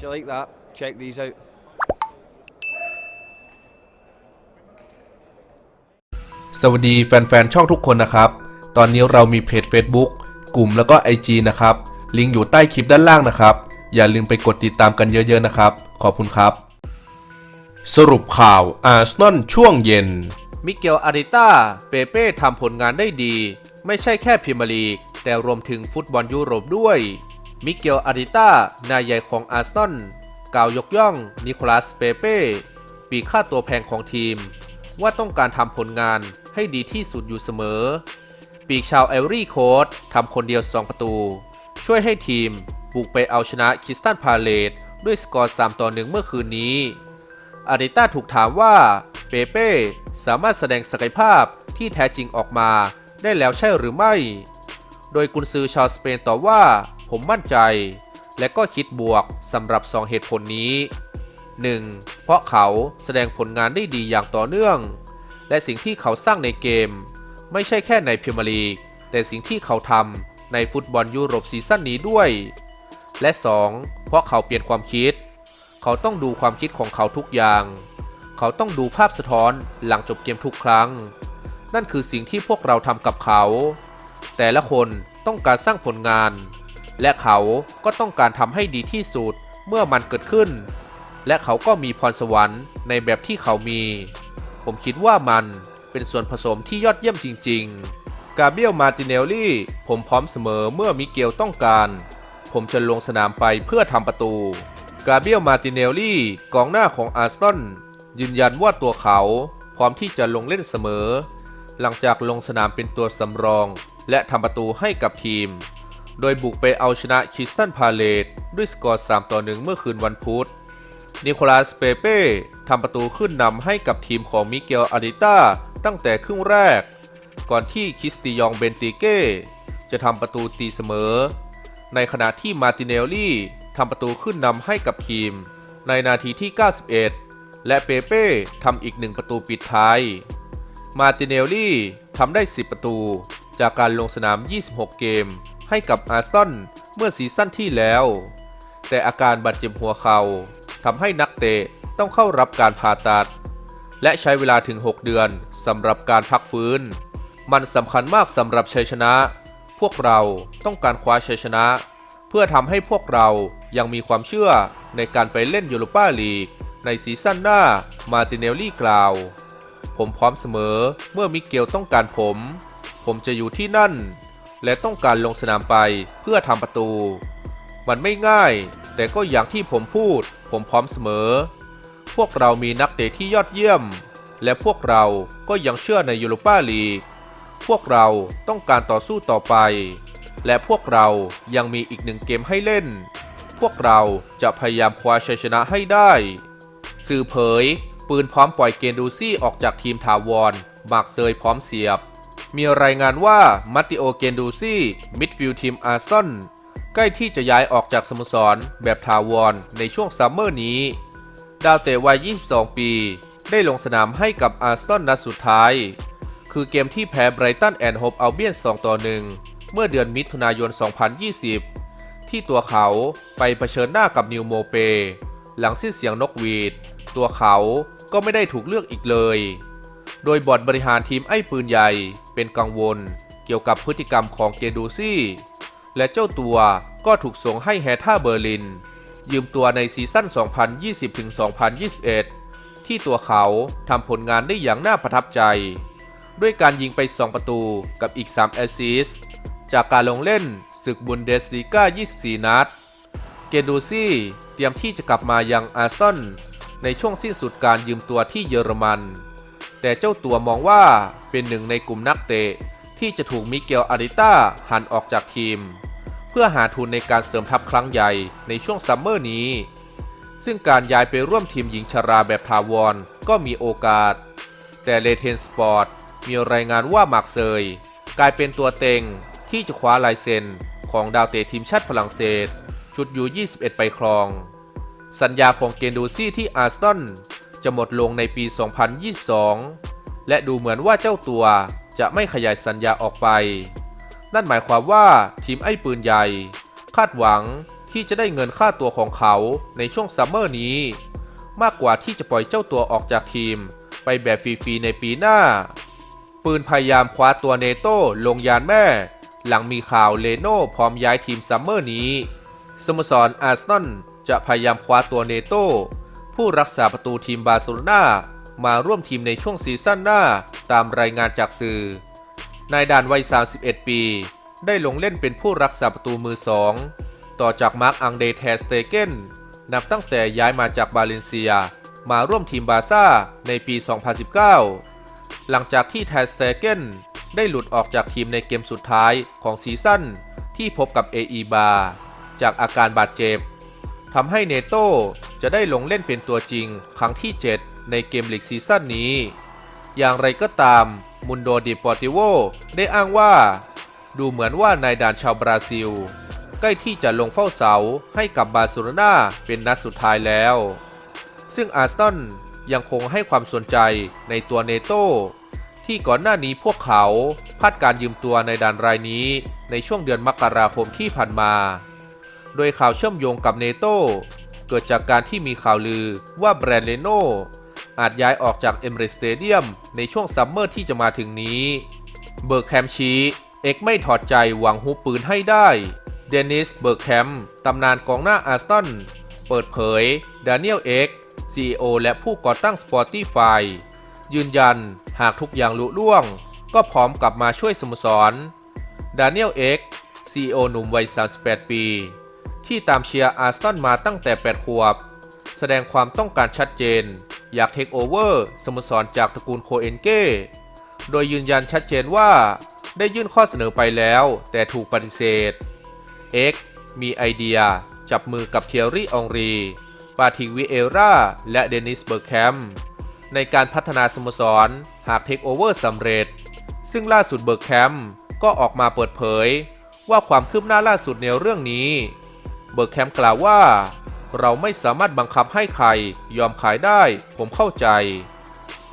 If you like that, check these out. สวัสดีแฟนๆ ช่องทุกคนนะครับ ตอนนี้เรามีเพจ Facebook กลุ่มแล้วก็ IG นะครับ ลิงก์อยู่ใต้คลิปด้านล่างนะครับ อย่าลืมไปกดติดตามกันเยอะๆนะครับ ขอบคุณครับ สรุปข่าวอาร์เซนอลช่วงเย็น มิเกลอาริต้า เปเป้ทำผลงานได้ดี ไม่ใช่แค่พรีเมียร์ลีก แต่รวมถึงฟุตบอลยุโรปด้วย มิเกลอาริต้านายใหญ่ของอาร์เซนกล่าวยกย่อง นิโคลัสเปเป้ ปีค่าตัวแพงของทีม ว่าต้องการทำผลงานให้ดีที่สุดอยู่เสมอ ปีกชาวไอวอรี่โค้ดทำคนเดียว 2 ประตู ช่วยให้ทีมบุกไปเอาชนะคิสตันพาเลตด้วยสกอร์ 3 ต่อ 1 เมื่อคืนนี้ อาริต้าถูกถามว่า เปเป้สามารถแสดงศักยภาพที่แท้จริงออกมาได้แล้วใช่หรือไม่ โดยกุนซือชาวสเปนตอบว่า ผมมั่นใจ และก็คิดบวกสำหรับ 2 เหตุผลนี้ 1. เพราะเขาแสดงผลงานได้ดีอย่างต่อเนื่อง และสิ่งที่เขาสร้างในเกม ไม่ใช่แค่ในพรีเมียร์ลีก แต่สิ่งที่เขาทำในฟุตบอลยุโรปซีซั่นนี้ด้วย และ 2. เพราะเขาเปลี่ยนความคิด เขาต้องดูความคิดของเขาทุกอย่าง เขาต้องดูภาพสะท้อนหลังจบเกมทุกครั้ง นั่นคือสิ่งที่พวกเราทำกับเขา แต่ละคนต้องการสร้างผลงาน และเขาก็ต้องการทำให้ดีที่สุดเมื่อมันเกิดขึ้น และเขาก็มีพรสวรรค์ในแบบที่เขามี ผมคิดว่ามันเป็นส่วนผสมที่ยอดเยี่ยมจริง ๆ กาเบียลมาติเนลลี่ ผมพร้อมเสมอเมื่อมิเกลต้องการ ผมจะลงสนามไปเพื่อทำประตู กาเบียลมาติเนลลี่กองหน้าของอาร์เซนยืนยันว่าตัวเขาพร้อมที่จะลงเล่นเสมอ หลังจากลงสนามเป็นตัวสำรอง และทำประตูให้กับทีม โดยบุกไปเอาชนะคิสตันพาเลตด้วยสกอร์ 3 ต่อ 1 เมื่อคืนวันพุธ นิโคลัสเปเป้ทำประตูขึ้นนำให้กับทีมของมิเกลอาริต้าตั้งแต่ครึ่งแรก ก่อนที่คิสติยองเบนติเก้จะทำประตูตีเสมอ ในขณะที่มาติเนลลี่ทำประตูขึ้นนำให้กับทีม ในนาทีที่ 91 และเปเป้ทำอีกหนึ่งประตูปิดท้าย มาติเนลลี่ทำได้ 10 ประตู จากการลงสนาม 26 เกม ให้กับอาร์เซนอลเมื่อซีซั่นที่แล้ว แต่อาการบาดเจ็บหัวเข่าทำให้นักเตะต้องเข้ารับการผ่าตัด และใช้เวลาถึง 6 เดือนสำหรับการพักฟื้น มันสำคัญมากสำหรับชัยชนะ พวกเราต้องการคว้าชัยชนะ เพื่อทำให้พวกเรายังมีความเชื่อในการไปเล่นยูโรปาลีก ในซีซั่นหน้ามาติเนลลี่กล่าว ผมพร้อมเสมอเมื่อมิเกลต้องการผม ผมจะอยู่ที่นั่น และต้องการลงสนามไปเพื่อทำประตู มันไม่ง่าย แต่ก็อย่างที่ผมพูด ผมพร้อมเสมอ พวกเรามีนักเตะที่ยอดเยี่ยม และพวกเราก็ยังเชื่อในยูโรปาลีก พวกเราต้องการต่อสู้ต่อไป และพวกเรายังมีอีกหนึ่งเกมให้เล่น พวกเราจะพยายามคว้าชัยชนะให้ได้ สื่อเผย ปืนพร้อมปล่อยเกนดูซี่ออกจากทีมถาวรมากเซยพร้อมเสียบ มีรายงานว่ามัตติโอเกนดูซี่มิดฟิลด์ทีมอาร์ซอลใกล้ที่จะย้ายออกจากสโมสรแบบถาวรในช่วงซัมเมอร์นี้ ดาวเตะวัย 22 ปี ได้ลงสนามให้กับอาร์ซอลนัดสุดท้าย คือเกมที่แพ้ไบรตันแอนด์โฮปอัลเบียน 2 ต่อ 1 เมื่อเดือนมิถุนายน 2020 ที่ตัวเขาไปเผชิญหน้ากับนิวโมเป หลังสิ้นเสียงนกหวีด ตัวเขาก็ไม่ได้ถูกเลือกอีกเลย โดยบอร์ดบริหารทีมไอ้ปืนใหญ่ เป็นกังวล เกี่ยวกับพฤติกรรมของเกดูซี่ และเจ้าตัวก็ถูกส่งให้แฮท่าเบอร์ลิน ยืมตัวในซีซั่น 2020-2021 ที่ตัวเขาทำผลงานได้อย่างน่าประทับใจ ด้วยการยิงไป 2 ประตูกับอีก 3 แอสซิสต์จากการลงเล่นศึกบุนเดสลีกา 24 นัด เกดูซี่เตรียมที่จะกลับมายังอาร์เซนในช่วงสิ้นสุดการยืมตัวที่เยอรมัน แต่เจ้าตัวมองว่าเป็นหนึ่งในกลุ่มนักเตะ ที่จะถูกมิเกลอาริต้าหันออกจากทีม เพื่อหาทุนในการเสริมทัพครั้งใหญ่ในช่วงซัมเมอร์นี้ ซึ่งการย้ายไปร่วมทีมหญิงชราแบบถาวรก็มีโอกาส แต่เลเทนสปอร์ตมีรายงานว่ามาร์กเซยกลายเป็นตัวเต็งที่จะคว้าลายเซ็นของดาวเตะทีมชาติฝรั่งเศสชุดยู21 ไปครอง สัญญาของเกนดูซี่ที่อาร์เซน จะหมดลงในปี 2022 และดูเหมือนว่าเจ้าตัวจะไม่ขยายสัญญาออกไป นั่นหมายความว่าทีมไอ้ปืนใหญ่ คาดหวังที่จะได้เงินค่าตัวของเขาในช่วงซัมเมอร์นี้ มากกว่าที่จะปล่อยเจ้าตัวออกจากทีมไปแบบฟรีๆในปีหน้า ปืนพยายามคว้าตัวเนโต้ลงยานแม่ หลังมีข่าวเลโน่พร้อมย้ายทีมซัมเมอร์นี้ สโมสรอาร์เซนอลจะพยายามคว้าตัวเนโต้ ผู้รักษาประตูทีมบาร์เซโลนามาร่วมทีมในช่วงซีซั่นหน้า ตามรายงานจากสื่อ นายดานวัย 31 ปี ได้ลงเล่นเป็นผู้รักษาประตูมือสองต่อจากมาร์คอังเดเทสเตเกนนับตั้งแต่ย้ายมาจากบาเลนเซีย มาร่วมทีมบาซ่าในปี 2019 หลังจากที่แทสเตเกนได้หลุดออกจากทีมในเกมสุดท้ายของซีซั่นที่พบกับเออีบาจากอาการบาดเจ็บทำให้เนโต จะได้ลงเล่นเป็นตัวจริงครั้งที่ 7 ในเกมลีกซีซั่นนี้ อย่างไรก็ตามมุนโดดิปอติโวได้อ้างว่า ดูเหมือนว่านายด่านชาวบราซิล ใกล้ที่จะลงเฝ้าเสาให้กับบาร์เซโลนาเป็นนัดสุดท้ายแล้ว ซึ่งอาร์เซนยังคงให้ความสนใจในตัวเนโต้ที่ก่อนหน้านี้พวกเขาพลาดการยืมตัวในด่านรายนี้ในช่วงเดือนมกราคมที่ผ่านมา โดยข่าวเชื่อมโยงกับเนโต้ เกิดจากการที่มีข่าวลือว่าแบรนด์เลโนอาจย้ายออกจากเอมเรสเตเดียมในช่วงซัมเมอร์ที่จะมาถึงนี้ เบิร์กแคมชี้เอกไม่ถอดใจหวังหุบปืนให้ได้ เดนิส เบิร์กแคมตำนานกองหน้าอาร์เซนเปิดเผย ดานิเอลเอ็ก CEO และผู้ก่อตั้ง Spotify ยืนยันหากทุกอย่างลุล่วง ก็พร้อมกลับมาช่วยสโมสร ดานิเอลเอ็ก CEO หนุ่มวัย 38 ปี ที่ตามเชียร์อาร์เซนมาตั้งแต่ 8 ขวบ แสดงความต้องการชัดเจน อยากเทคโอเวอร์สโมสรจากตระกูลโคเอนเก้ โดยยืนยันชัดเจนว่าได้ยื่นข้อเสนอไปแล้ว แต่ถูกปฏิเสธ X มีไอเดีย จับมือกับเทียรี่องรี ปาทิกวิเอราและเดนิสเบิร์กแคมในการพัฒนาสโมสร หากเทคโอเวอร์สำเร็จ ซึ่งล่าสุดเบิร์กแคมก็ออกมาเปิดเผย ว่าความคืบหน้าล่าสุดในเรื่องนี้ เบิร์กแคมกล่าวว่า เราไม่สามารถบังคับให้ใครยอมขายได้ ผมเข้าใจ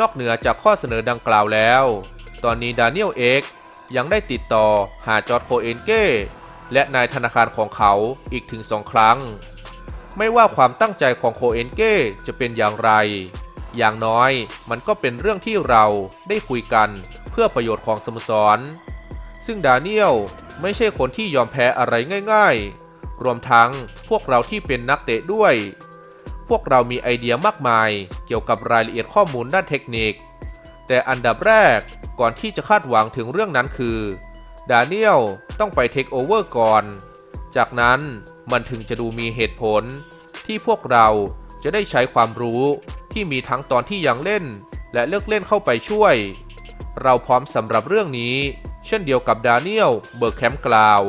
นอกเหนือจากข้อเสนอดังกล่าวแล้ว ตอนนี้ดานิเอลเอ็กยังได้ติดต่อหาจอร์ดโคเอนเก้และนายธนาคารของเขาอีกถึงสองครั้ง ไม่ว่าความตั้งใจของโคเอนเก้จะเป็นอย่างไร อย่างน้อยมันก็เป็นเรื่องที่เราได้คุยกันเพื่อประโยชน์ของสโมสร ซึ่งดานิเอลไม่ใช่คนที่ยอมแพ้อะไรง่าย ๆ รวมทั้งพวกเราที่เป็นนักเตะด้วย พวกเรามีไอเดียมากมายเกี่ยวกับรายละเอียดข้อมูลด้านเทคนิค แต่อันดับแรกก่อนที่จะคาดหวังถึงเรื่องนั้นคือดาเนิเอลต้องไปเทคโอเวอร์ก่อน จากนั้นมันถึงจะดูมีเหตุผล ที่พวกเราจะได้ใช้ความรู้ที่มีทั้งตอนที่ยังเล่น และเลิกเล่นเข้าไปช่วย เราพร้อมสำหรับเรื่องนี้ เช่นเดียวกับดาเนิเอลเบิร์กแคมป์กล่าว